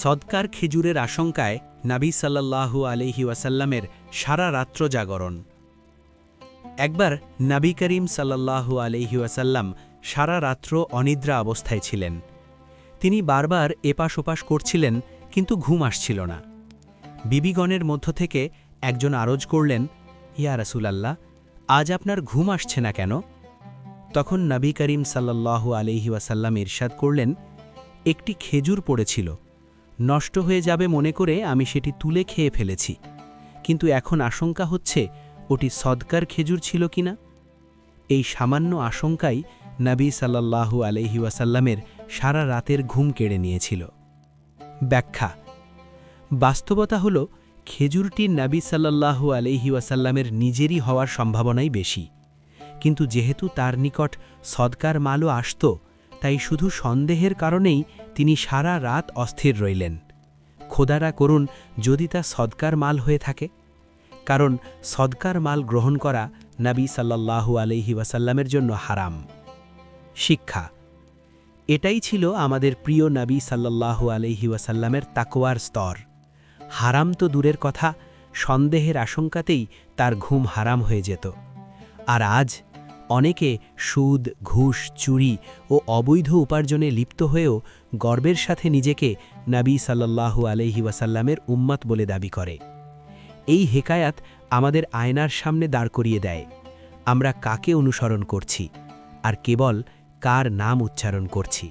সদকার খেজুরের আশঙ্কায় নাবী সাল্লাল্লাহু আলহি ওয়াসাল্লামের সারা রাত্র জাগরণ। একবার নাবী করিম সাল্লাল্লাহু আলহি ওয়াসাল্লাম সারা রাত্র অনিদ্রা অবস্থায় ছিলেন। তিনি বারবার এপাশ ওপাশ করছিলেন, কিন্তু ঘুম আসছিল না। বিবিগণের মধ্য থেকে একজন আরজ করলেন, ইয়া রাসূলাল্লাহ, আজ আপনার ঘুম আসছে না কেন? তখন নবী করিম সাল্লাল্লাহু আলহি ইরশাদ করলেন, একটি খেজুর পড়েছিল। নষ্ট হয়ে যাবে মনে করে আমি সেটি তুলে খেয়ে ফেলেছি। কিন্তু এখন আশঙ্কা হচ্ছে, ওটি সদকার খেজুর ছিল কিনা এই সামান্য আশঙ্কাই নবী সাল্লাল্লাহু আলহি ওয়াসাল্লামের সারা রাতের ঘুম কেড়ে নিয়েছিল। ব্যাখ্যা, বাস্তবতা হল, খেজুরটি নাবী সাল্লাল্লাহু আলহি ওয়াসাল্লামের নিজেরই হওয়ার সম্ভাবনাই বেশি। কিন্তু যেহেতু তার নিকট সদকার মালও আসত তাই শুধু সন্দেহের কারণেই তিনি সারা রাত অস্থির রইলেন। খোদারা করুন যদি তা সদকার মাল হয়ে থাকে। কারণ সদকার মাল গ্রহণ করা নাবী সাল্লাল্লাহু আলহি ওয়াসাল্লামের জন্য হারাম। শিক্ষা, এটাই ছিল আমাদের প্রিয় নাবী সাল্লাল্লাহু আলহি ওয়াসাল্লামের তাকোয়ার স্তর। হারাম তো দূরের কথা, সন্দেহের আশঙ্কাতেই তার ঘুম হারাম হয়ে যেত। আর আজ অনেকে সুদ, ঘুষ, চুরি ও অবৈধ উপার্জনে লিপ্ত হয়েও গর্বের সাথে নিজেকে নাবী সাল্লাল্লাহু আলহি ওয়াসাল্লামের উম্মাত বলে দাবি করে। এই হেকায়াত আমাদের আয়নার সামনে দাঁড় করিয়ে দেয়। আমরা কাকে অনুসরণ করছি? আর কেবল কার নাম উচ্চারণ করছি?